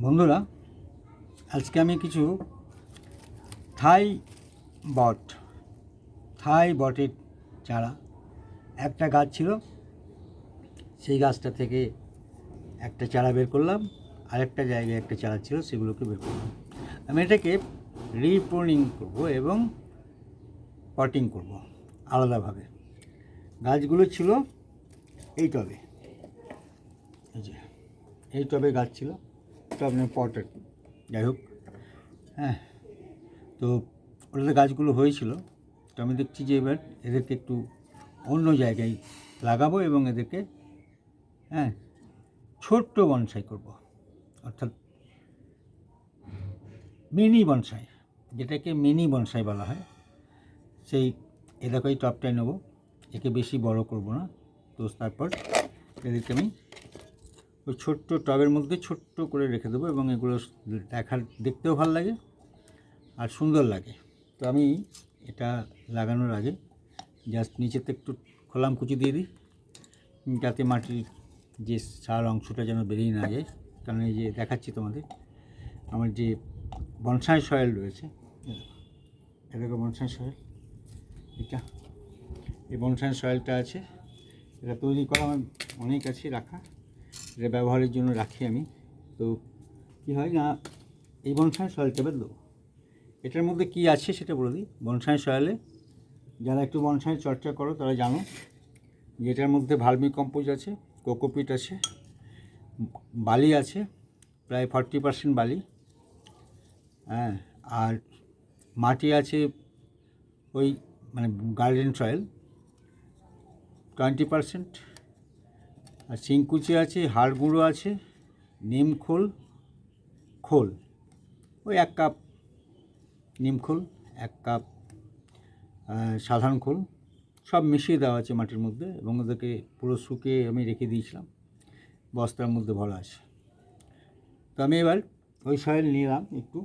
বন্ধুরা, আজকে আমি কিছু থাই বট, থাই বটের চারা। একটা গাছ ছিল, সেই গাছটা থেকে একটা চারা বের করলাম, আরেকটা জায়গায় একটা চারা ছিল, সেগুলোকে বের করলাম। আমি এটাকে রিপ্রুনিং করব এবং পটিং করব আলাদাভাবে। গাছগুলো ছিল এই টবে। এই যে, এই টবে গাছ ছিল। পট আর কি যাই হোক হ্যাঁ তো ওটাতে গাছগুলো হয়েছিল। তো আমি দেখছি যে এবার এদেরকে একটু অন্য জায়গায় লাগাবো এবং এদেরকে হ্যাঁ ছোট্ট বনসাই করব। অর্থাৎ মিনি বনসাই, যেটাকে মিনি বনসাই বলা হয়, সেই এ দেখো টপটাই নেব। একে বেশি বড় করব না। তো তারপর এদেরকে আমি ওই ছোট্ট টবের মধ্যে ছোট্ট করে রেখে দেবো এবং এগুলো দেখার দেখতেও ভালো লাগে আর সুন্দর লাগে। তো আমি এটা লাগানোর আগে জাস্ট নিচেতে একটু খোলাম কুচি দিয়ে দিই, যাতে মাটির যে সার অংশটা যেন বেরিয়ে না যায়। কারণ এই যে দেখাচ্ছি তোমাদের, আমার যে বনসাই সয়েল রয়েছে, এ দেখো বনসাই সয়েল এটা, এই বনসাই সয়েলটা আছে, এটা তৈরি করা আমার অনেক আছে রাখা। এটা ব্যবহারের জন্য রাখি আমি। তো কী হয় না, এই বনসাই সয়েলটা বের দেবো। এটার মধ্যে কি আছে সেটা বলে দিই। বনসাই সয়েলে যারা একটু বনসাই চর্চা করো, তারা জানো যে এটার মধ্যে ভার্মি কম্পোজ আছে, কোকোপিট আছে, বালি আছে, প্রায় ফর্টি পার্সেন্ট বালি। হ্যাঁ আর মাটি আছে ওই মানে গার্ডেন সয়েল, টোয়েন্টি পার্সেন্ট। আর শিংকুচি আছে হাড় গুঁড়ো আছে নিম খোল। ওই এক কাপ নিম খোল এক কাপ সাধারণ খোল। সব মিশিয়ে দেওয়া আছে মাটির মধ্যে এবং ওদেরকে পুরো শুকিয়ে আমি রেখে দিয়েছিলাম। বস্তার মধ্যে ভরা আছে। তো আমি এবার ওই সয়েল নিলাম একটু।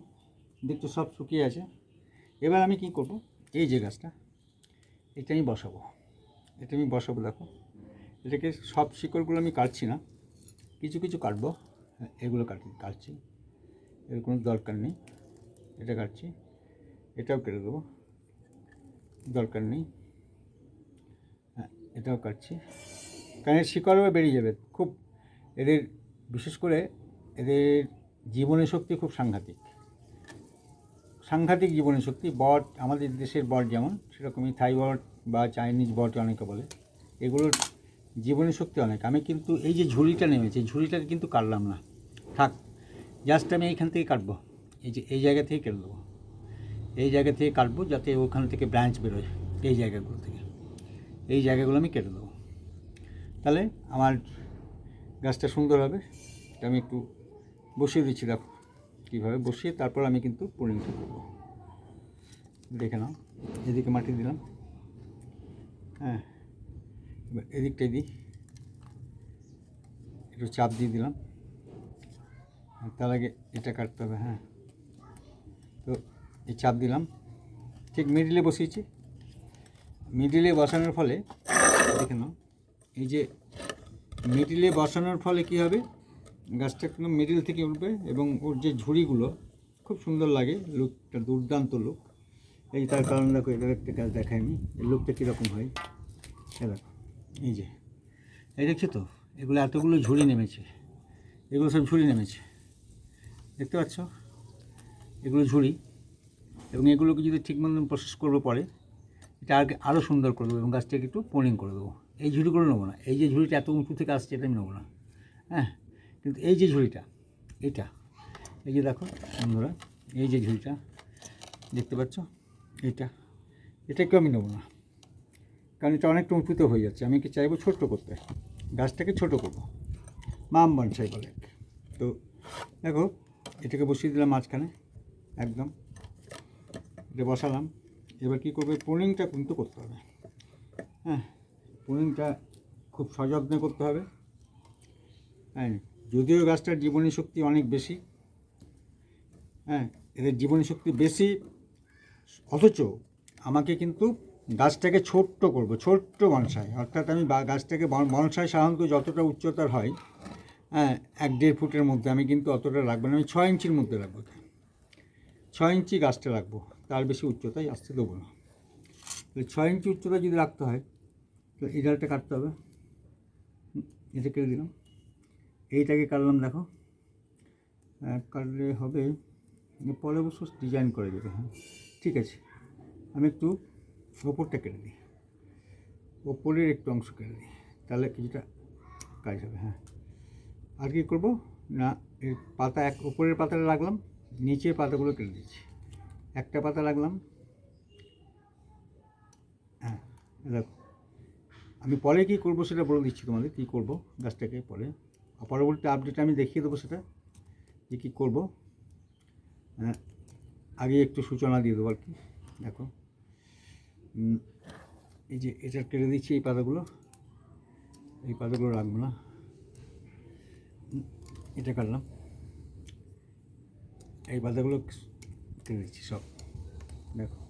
দেখতে সব শুকিয়ে আছে। এবার আমি কি করব? এই যে গাছটা, এটা আমি বসাবো। এটা আমি বসাবো, দেখো। এটাকে সব শিকড়গুলো আমি কাটছি না। কিছু কিছু কাটবো। এগুলো কাটি, কাটছি। এর কোনো দরকার নেই। এটা কাটছি। এটাও কেটে দেবো। দরকার নেই। হ্যাঁ এটাও কাটছি। কারণ এর শিকড়ও বেরিয়ে যাবে। খুব এদের, বিশেষ করে এদের জীবনী শক্তি খুব সাংঘাতিক। সাংঘাতিক জীবনী শক্তি। বট, আমাদের দেশের বট যেমন, সেরকমই থাই বট বা চাইনিজ বট অনেকে বলে। এগুলোর জীবনী শক্তি অনেক। আমি কিন্তু এই যে ঝুড়িটা নেমেছে ঝুড়িটা কিন্তু কাটলাম না। থাক জাস্ট আমি এইখান থেকে কাটবো। এই যে, এই জায়গা থেকে কেটে দেবো। এই জায়গা থেকে কাটবো যাতে ওখান থেকে ব্রাঞ্চ বেরোয়, এই জায়গাগুলো থেকে। এই জায়গাগুলো আমি কেটে দেবো। তাহলে আমার গাছটা সুন্দর হবে। আমি একটু বসিয়ে দিচ্ছি, দেখো কীভাবে বসিয়ে তারপর আমি কিন্তু পুরিংটা করব। দেখে নাও, এদিকে মাটি দিলাম। হ্যাঁ। এদিকটাই দিই একটু চাপ দিয়ে দিলাম। তার আগে এটা কাটতে হবে হ্যাঁ। তো এই চাপ দিলাম। ঠিক মিডিলে বসিয়েছি। মিডিলে বসানোর ফলে, দেখে নাও, এই যে মিডিলে বসানোর ফলে কি হবে? গাছটা একদম মিডিল থেকে উঠবে এবং ওর যে ঝুড়িগুলো, খুব সুন্দর লাগে। লুকটা দুর্দান্ত লুক। এই তার কারণ দেখো এদের একটা গাছ দেখায়নি এই লুকটা কীরকম হয়? দেখো। এই যে, এই দেখছ তো? এগুলো এতগুলো ঝুড়ি নেমেছে। এগুলো সব ঝুড়ি নেমেছে। দেখতে পাচ্ছ? এগুলো ঝুড়ি। এবং এগুলোকে যদি ঠিক মতন প্রসেস করব পরে, এটা আগে আরও সুন্দর করে দেবো এবং গাছটাকে একটু পোনিং করে দেবো। এই ঝুড়িগুলো নেব না। এই যে ঝুড়িটা এত উঁচু থেকে আসছে, এটা আমি নেব না। হ্যাঁ? কিন্তু এই যে ঝুড়িটা, এটা, এই যে দেখো বন্ধুরা, এই যে ঝুড়িটা, দেখতে পাচ্ছ? এইটা এটাকেও আমি নেব না। কারণ এটা অনেকটা উঁচুতে হয়ে যাচ্ছে। আমি কি চাইব ছোট্ট করতে? গাছটাকে ছোট করব। মাম বনসাই বলে তো দেখো, এটাকে বসিয়ে দিলাম মাঝখানে, একদম। এটা বসালাম। এবার কী করবে? পুনিংটা কিন্তু করতে হবে। হ্যাঁ পুনিংটা খুব সযত্নে করতে হবে। হ্যাঁ যদিও গাছটার জীবনী শক্তি অনেক বেশি। হ্যাঁ এদের জীবনী শক্তি বেশি। অথচ আমাকে কিন্তু গাছটাকে ছোট্ট করব, ছোট্ট বনসাই। অর্থাৎ আমি গাছটাকে বন- বনসাই সাধারণত যতটা উচ্চতার হয় হ্যাঁ এক দেড় ফুটের মধ্যে আমি কিন্তু অতটা রাখব না, আমি ছয় ইঞ্চির মধ্যে রাখব ছয় ইঞ্চি গাছটা রাখব, তার বেশি উচ্চতায় আসতে দেবো না। ছয় ইঞ্চি উচ্চতা যদি রাখতে হয় তো এই ডালটা কাটতে হবে। এটা কেটে দিলাম। এইটাকে কাটলাম, দেখো। কাটলে হবে, পরে অবশ্য ডিজাইন করে দেবে হ্যাঁ। ঠিক আছে। আমি একটু ওপরটা কেটে দিই। ওপরের একটু অংশ কেটে দিই। তাহলে কিছুটা কাজ হবে হ্যাঁ। আর কি করব? না এর পাতা এক, ওপরের পাতাটা রাখলাম, নিচের পাতাগুলো কেটে দিচ্ছি। একটা পাতা রাখলাম। হ্যাঁ দেখো। আমি পরে কী করব সেটা বলে দিচ্ছি তোমাদের, কী করব গাছটাকে পরে। পরবর্তী আপডেট আমি দেখিয়ে দেবো সেটা, যে কী করব। হ্যাঁ আগে একটু সূচনা দিয়ে দেবো আর কি, দেখো। এই যে এটা কেটে দিচ্ছি এই পাতাগুলো। এই পাতাগুলো রাখব না। এটা কাটলাম। এই পাতাগুলো কেটে দিচ্ছি সব। দেখো।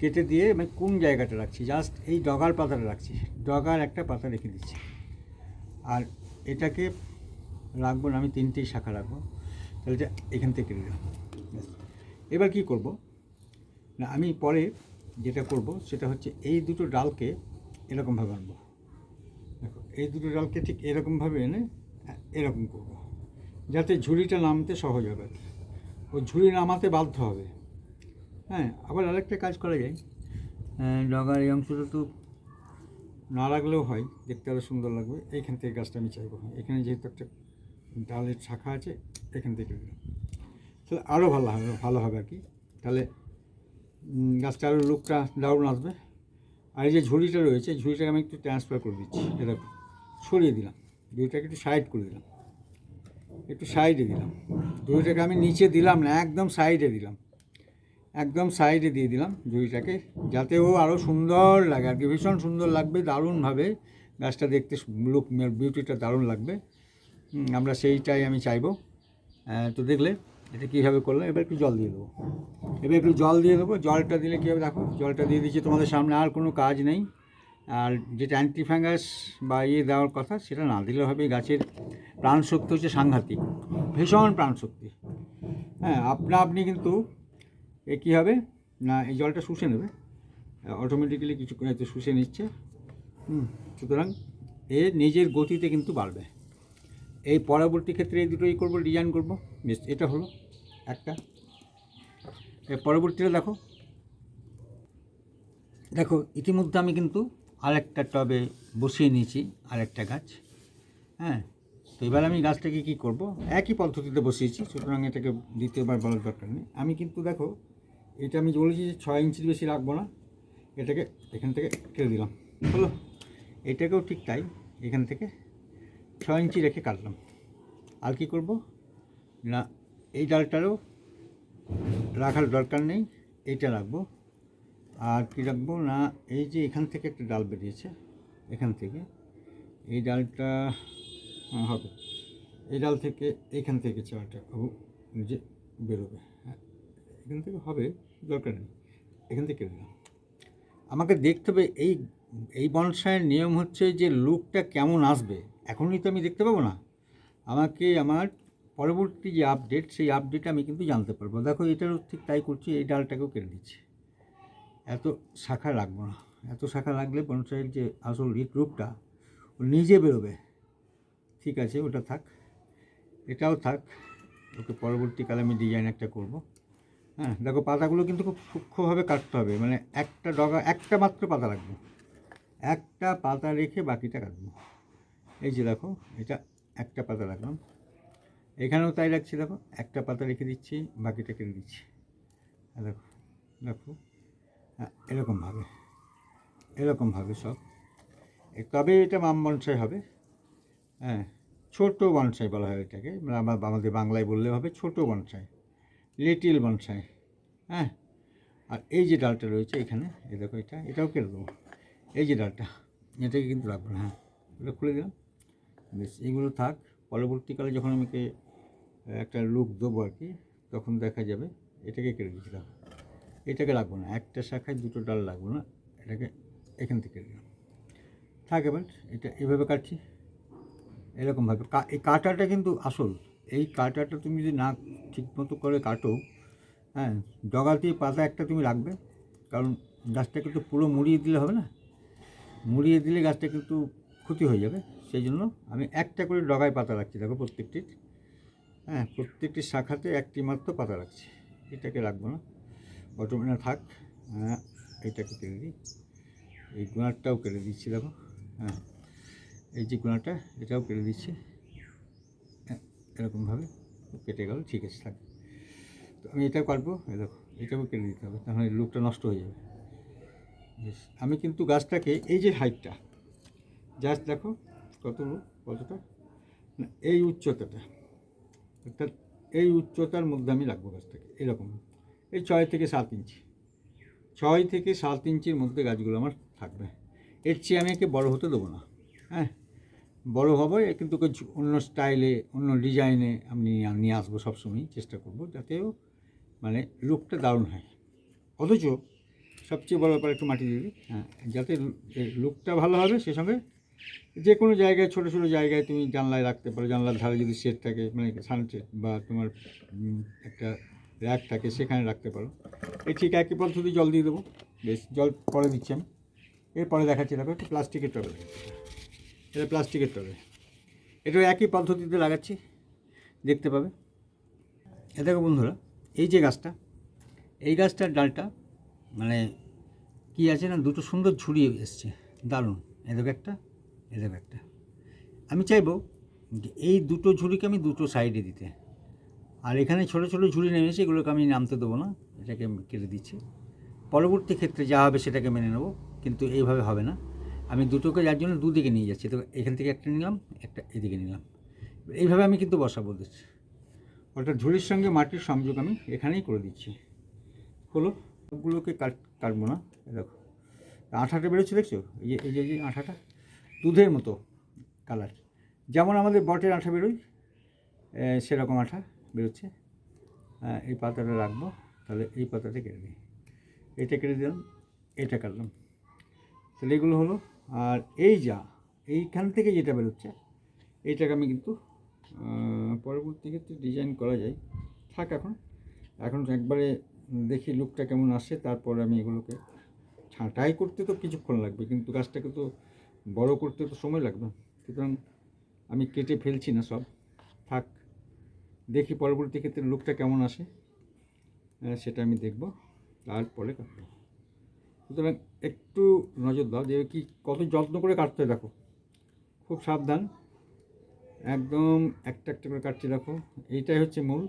কেটে দিয়ে আমি কোন জায়গাটা রাখছি? জাস্ট এই ডগার পাতাটা রাখছি। ডগার একটা পাতা রেখে দিচ্ছি। আর এটাকে রাখব না, আমি তিনটেই শাখা রাখব। তাহলে এটা এখান থেকে কেটে ব্যাস। এবার কি করব? না, আমি পরে যেটা করব সেটা হচ্ছে এই দুটো ডালকে এরকমভাবে আনব। দেখো, এই দুটো ডালকে ঠিক এরকমভাবে এনে এরকম করব। যাতে ঝুড়িটা নামতে সহজ হবে। ও ঝুড়ি নামাতে বাধ্য হবে। হ্যাঁ আবার আরেকটা কাজ করা যায়। ডগার এই অংশটা তো না রাখলেও হয়, দেখতে আরও সুন্দর লাগবে। এইখান থেকে গাছটা আমি চাইব। এখানে যেহেতু একটা ডালের শাখা আছে, এখান থেকে তাহলে আরও ভালো হবে ভালো হবে আর কি। তাহলে গাছটা আরও লুকটা দারুণ আসবে। আর এই যে ঝুড়িটা রয়েছে, ঝুড়িটাকে আমি একটু ট্রান্সফার করে দিচ্ছি এরকম সরিয়ে দিলাম। ঝুড়িটাকে একটু সাইড করে দিলাম। একটু সাইডে দিলাম। ঝুড়িটাকে আমি নিচে দিলাম না, একদম সাইডে দিলাম। একদম সাইডে দিয়ে দিলাম ঝুড়িটাকে, যাতে ও আরও সুন্দর লাগে। আর কি, ভীষণ সুন্দর লাগবে, দারুণভাবে গাছটা দেখতে লুক বিউটিটা দারুণ লাগবে। আমরা সেইটাই আমি চাইব। তো দেখলে এটা কীভাবে করলাম? এবার একটু জল দিয়ে দেবো। এবার একটু জল দিয়ে দেবো। জলটা দিলে কী হবে দেখো? জলটা দিয়ে দিচ্ছি তোমাদের সামনে। আর কোনো কাজ নেই। আর যেটা অ্যান্টি ফাঙ্গাস বা ইয়ে দেওয়ার কথা সেটা না দিলে হবে। গাছের প্রাণশক্তি হচ্ছে সাংঘাতিক। ভীষণ প্রাণশক্তি। হ্যাঁ আপনা আপনি কিন্তু এ কী হবে? না এই জলটা শুষে নেবে। অটোমেটিক্যালি কিছু শুষে নিচ্ছে। হুম, সুতরাং এ নিজের গতিতে কিন্তু বাড়বে। এই পরবর্তী ক্ষেত্রে এই দুটোই করব ডিজাইন করব। এটা হলো একটা। এর পরবর্তীটা দেখো। দেখো, ইতিমধ্যে আমি কিন্তু আরেকটা টবে বসিয়ে নিয়েছি, আরেকটা গাছ। হ্যাঁ তো এবার আমি গাছটাকে কী করব? একই পদ্ধতিতে বসিয়েছি, সুতরাং এটাকে দ্বিতীয়বার বলার দরকার নেই। আমি কিন্তু দেখো, এটা আমি বলেছি যে ছয় ইঞ্চির বেশি রাখব না। এটাকে এখান থেকে কেটে দিলাম। হলো, এটাকেও ঠিক তাই, এখান থেকে ছয় ইঞ্চি রেখে কাটলাম। আর কি করব? না এই ডালটারও রাখার দরকার নেই এইটা রাখব। আর কি রাখব? না এই যে এখান থেকে একটা ডাল বেরিয়েছে এখান থেকে। এই ডালটা হ্যাঁ, হবে। এই ডাল থেকে এখান থেকে চালটা যে বেরোবে। হ্যাঁ এখান থেকে হবে দরকার নেই। এখান থেকে দিলাম আমাকে দেখতে হবে এই এই বনসাইয়ের নিয়ম হচ্ছে যে লুকটা কেমন আসবে। এখনই তো আমি দেখতে পাবো না। আমাকে আমার পরবর্তী যে আপডেট সেই আপডেট আমি কিন্তু জানতে পারব। দেখো, এটারও ঠিক তাই করছি, এই ডালটাকেও কেটে দিচ্ছি। এত শাখা রাখব না। এত শাখা রাখলে বনসাইয়ের যে আসল রূপটা ও নিজে বেরোবে। ঠিক আছে, ওটা থাক। এটাও থাক। ওকে পরবর্তীকালে আমি ডিজাইন একটা করব। হ্যাঁ দেখো, পাতাগুলো কিন্তু খুব সূক্ষ্মভাবে কাটতে হবে। মানে একটা ডগা, একটা মাত্র পাতা রাখব। একটা পাতা রেখে বাকিটা কাটবো। এই যে দেখো, এটা একটা পাতা রাখলাম। এখানেও তাই রাখছি, দেখো, একটা পাতা রেখে দিচ্ছি, বাকিটা কেটে দিচ্ছি। দেখো দেখো হ্যাঁ এরকমভাবে এরকমভাবে সব। এ তবে এটা মাম বনসাই হবে? হ্যাঁ ছোটো বনসাই বলা হয় এটাকে। মানে আমার আমাদের বাংলায় বললে হবে ছোটো বনসাই লিটিল বনসাই হ্যাঁ আর এই যে ডালটা রয়েছে এখানে এই দেখো এটা, এটাও কেটে দেবো। এই যে ডালটা, এটাকে কিন্তু রাখব না হ্যাঁ এটা খুলে দিলাম। বেশ, এগুলো থাক। পরবর্তীকালে যখন আমাকে একটা লুক দেবো আর কি, তখন দেখা যাবে এটাকে কেটে দেখো এটাকে রাখব না, একটা শাখায় দুটো ডাল লাগবো না, এটাকে এখান থেকে দিলাম। থাক এবার, এটা এভাবে কাটছি, এরকমভাবে। এই কাটাটা কিন্তু আসল, এই কাটাটা তুমি যদি না ঠিক মতো করে কাটো হ্যাঁ ডগাতে পাতা একটা তুমি রাখবে, কারণ গাছটাকে তো পুরো মুড়িয়ে দিলে হবে না? মুড়িয়ে দিলে গাছটা কিন্তু ক্ষতি হয়ে যাবে। সেই জন্য আমি একটা করে ডগায় পাতা রাখছি দেখো প্রত্যেকটির। হ্যাঁ প্রত্যেকটি শাখাতে একটি মাত্র পাতা রাখছি। এটাকে রাখব না। অটোমেনা থাক হ্যাঁ এইটাকে কেটে দিই। এই গোড়াটাও কেটে দিচ্ছি দেখো। হ্যাঁ এই যে গোড়াটা এটাও কেটে দিচ্ছি। হ্যাঁ, এরকমভাবে কেটে গেল ঠিক আছে থাক। তো আমি এটাও কাটবো এই দেখো এটাও কেটে দিতে হবে তাহলে লুকটা নষ্ট হয়ে যাবে। আমি কিন্তু গাছটাকে এই যে হাইটটা জাস্ট দেখো কত কতটা না, এই উচ্চতাটা। অর্থাৎ এই উচ্চতার মধ্যে আমি রাখব গাছটাকে, এরকম। এই ছয় থেকে সাত ইঞ্চি। ছয় থেকে সাত ইঞ্চির মধ্যে গাছগুলো আমার থাকবে। এর চেয়ে আমি একে বড় হতে দেবো না। হ্যাঁ? বড় হবে কিন্তু অন্য স্টাইলে অন্য ডিজাইনে আমি নিয়ে- আসব সবসময় চেষ্টা করব যাতেও মানে লুকটা দারুণ হয়। অথচ সবচেয়ে বড় ব্যাপার একটু মাটি দিই। হ্যাঁ যাতে লুকটা ভালো হবে, সে সঙ্গে যে কোনো জায়গায়, ছোটো ছোটো জায়গায় তুমি জানলায় রাখতে পারো। জানলার ধারে যদি সেট থাকে মানে সানসেট বা তোমার একটা র্যাক থাকে, সেখানে রাখতে পারো। এই ঠিক একই পদ্ধতি জল দিয়ে দেবো। বেশ, জল পরে দিচ্ছি আমি। এরপরে দেখাচ্ছি, দেখো একটু প্লাস্টিকের টবে। এটা প্লাস্টিকের টবে। এটা একই পদ্ধতিতে লাগাচ্ছি। দেখতে পাবে। এ দেখো বন্ধুরা, এই যে গাছটা, এই গাছটার ডালটা মানে কি আছে না, দুটো সুন্দর ঝুড়ি এসছে। দারুণ। এদেরও একটা। এদেরও একটা। আমি চাইব যে এই দুটো ঝুড়িকে আমি দুটো সাইডে দিতে। আর এখানে ছোটো ছোটো ঝুড়ি নেমেছে, এগুলোকে আমি নামতে দেবো না, এটাকে কেটে দিচ্ছি। পরবর্তী ক্ষেত্রে যা হবে সেটাকে মেনে নেব, কিন্তু এইভাবে হবে না। আমি দুটোকে যার জন্য দুদিকে নিয়ে যাচ্ছি, তো এখান থেকে একটা নিলাম, একটা এদিকে নিলাম। এইভাবে আমি কিন্তু বসাবো দিচ্ছি। অর্থাৎ ঝুড়ির সঙ্গে মাটির সংযোগ আমি এখানেই করে দিচ্ছি। হলো, সবগুলোকে কাট কাটবো না দেখো। আঠাটা বেরোচ্ছে, দেখছ? এই যে এই যে আঠাটা। দুধের মতো কালার। যেমন আমাদের বটের আঠা বেরোয় সেরকম আঠা বেরোচ্ছে। এই পাতাটা রাখব, তাহলে এই পাতাটা কেটে দিই এটা কেটে দিলাম, এটা কাটলাম। তাহলে এগুলো হলো, আর এই যা, এইখান থেকে যেটা বেরোচ্ছে এইটাকে আমি কিন্তু পরবর্তী ক্ষেত্রে ডিজাইন করা যায়। থাক এখন এখন একবারে দেখি লুকটা কেমন আসে, তারপর আমি এগুলোকে ছাঁটাই করতে তো কিছুক্ষণ লাগবে, কিন্তু গাছটাকে তো বড় করতে তো সময় লাগবে। সুতরাং আমি কেটে ফেলছি না সব। থাক দেখি পরবর্তী ক্ষেত্রে লুকটা কেমন আসে। আহ, সেটা আমি দেখব। তারপরে কাটবো। সুতরাং একটু নজর দাও যে কি কত যত্ন করে কাটতে হয় দেখো। খুব সাবধান। একদম একটা একটা করে কাটতে দেখো। এইটাই হচ্ছে মূল।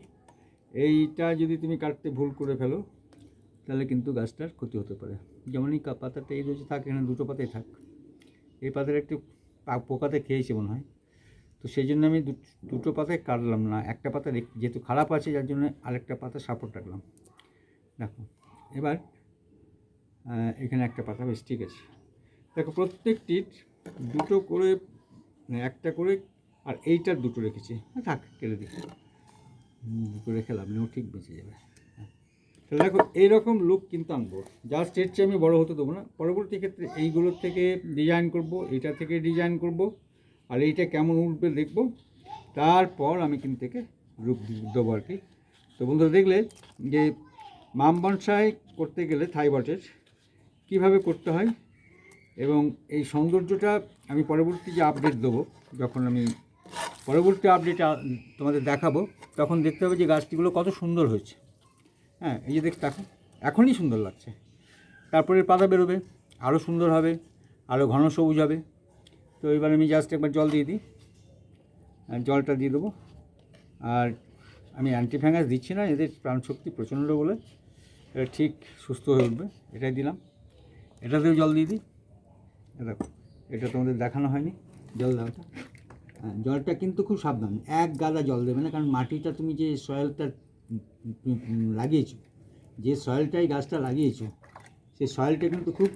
এইটা যদি তুমি কাটতে ভুল করে ফেলো তাহলে কিন্তু গাছটার ক্ষতি হতে পারে। যেমনই পাতাটা এই রয়েছে থাক এখানে দুটো পাতাই থাক। এই পাতাটা একটু পোকাতে খেয়েছে মনে হয়। তো সেই জন্য আমি দুটো পাতায় কাটলাম না, একটা পাতা যেহেতু খারাপ আছে, যার জন্য আরেকটা পাতা সাপোর্ট রাখলাম। দেখো, এবার এখানে একটা পাতা বেশ ঠিক আছে। দেখো প্রত্যেকটির দুটো করে মানে একটা করে, আর এইটার দুটো রেখেছি। থাক, কেটে দিই। দুটো রেখে লাভ নেই ঠিক বেঁচে যাবে। দেখো, এইরকম লুক কিন্তু আনব। জাস্ট এর চেয়ে আমি বড়ো হতে দেবো না, পরবর্তী ক্ষেত্রে এইগুলোর থেকে ডিজাইন করব, এইটা থেকে ডিজাইন করব, আর এইটা কেমন উঠবে দেখব। তারপর আমি কিন্তু থেকে রূপ দেবো আর কি। তো বন্ধুরা, দেখলে যে মাম করতে গেলে থাই থাইবটের কীভাবে করতে হয়, এবং এই সৌন্দর্যটা আমি পরবর্তী যে আপডেট দেবো, যখন আমি পরবর্তী আপডেট তোমাদের দেখাবো, তখন দেখতে হবে যে গাছটিগুলো কত সুন্দর হয়েছে। হ্যাঁ এই যে দেখতে দেখো এখনই সুন্দর লাগছে। তারপরে পাতা বেরোবে আরও সুন্দর হবে আরও ঘন সবুজ হবে। তো এবার আমি জাস্ট একবার জল দিয়ে দিই। জলটা দিয়ে দেবো। আর আমি অ্যান্টিফ্যাঙ্গাস দিচ্ছি না, এদের প্রাণশক্তি প্রচণ্ড বলে। এটা ঠিক সুস্থ হয়ে উঠবে, এটাই দিলাম। এটাতেও জল দিয়ে দিই। দেখো, এটা তোমাদের দেখানো হয়নি, জল দেওয়াটা হ্যাঁ জলটা কিন্তু খুব সাবধান, এক গাদা জল দেবে না, কারণ মাটিটা তুমি যে সয়েলটা লাগিয়েছো। যে সয়েলটাই গাছটা লাগিয়েছো সেই সয়েলটা কিন্তু খুব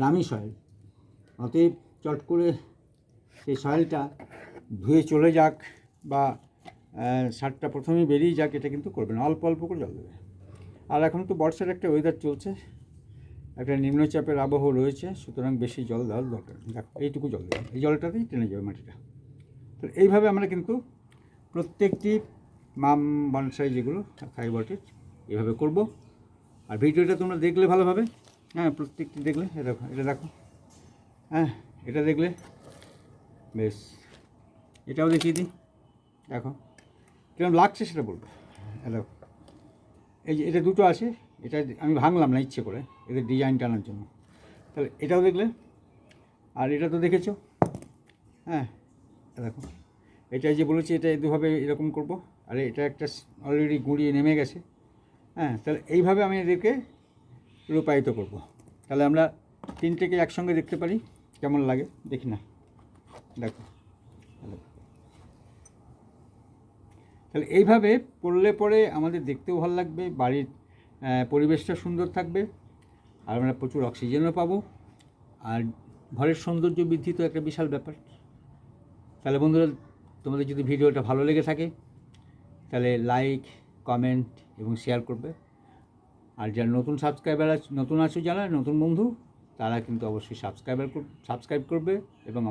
দামি সয়েল অতএব চট করে সেই সয়েলটা ধুয়ে চলে যাক বা সারটা প্রথমেই বেরিয়ে যাক, এটা কিন্তু করবে না। অল্প অল্প করে জল দেবে। আর এখন তো বর্ষার একটা ওয়েদার চলছে, একটা নিম্নচাপের আবহাওয়া রয়েছে, সুতরাং বেশি জল দেওয়ার দরকার। দেখো, এইটুকু জল দেবে। এই জলটাতেই টেনে যাবে মাটিটা। তো এইভাবে আমরা কিন্তু প্রত্যেকটি মাম বানসাই যেগুলো ফাইবারটির এভাবে করব। আর ভিডিওটা তোমরা দেখলে ভালোভাবে হ্যাঁ প্রত্যেকটি দেখলে এটা এটা দেখো। হ্যাঁ এটা দেখলে, বেশ। এটাও দেখিয়ে দিই। দেখো কীরকম লাগছে সেটা বলব। দেখো, এই যে এটা দুটো আছে, এটা আমি ভাঙলাম না ইচ্ছে করে, এদের ডিজাইন টানার জন্য। তাহলে এটাও দেখলে, আর এটা তো দেখেছ? হ্যাঁ দেখো। এটা যে বলেছি এটা দুভাবে এরকম করব। আর এটা একটা অলরেডি গুঁড়িয়ে নেমে গেছে। হ্যাঁ তাহলে এইভাবে আমি এদেরকে রূপায়িত করব। তাহলে আমরা তিনটেকে একসঙ্গে দেখতে পারি, কেমন লাগে? দেখি না। দেখো। তাহলে এইভাবে করলে পরে আমাদের দেখতেও ভালো লাগবে, বাড়ির পরিবেশটা সুন্দর থাকবে, আর আমরা প্রচুর অক্সিজেনও পাবো। আর ঘরের সৌন্দর্য বৃদ্ধি তো একটা বিশাল ব্যাপার। তাহলে বন্ধুরা, তোমাদের যদি ভিডিওটা ভালো লেগে থাকে তাহলে লাইক কমেন্ট এবং শেয়ার করবে। আর যারা নতুন সাবস্ক্রাইবার নতুন আছে, যারা নতুন বন্ধু, তারা কিন্তু অবশ্যই সাবস্ক্রাইবার সাবস্ক্রাইব করবে এবং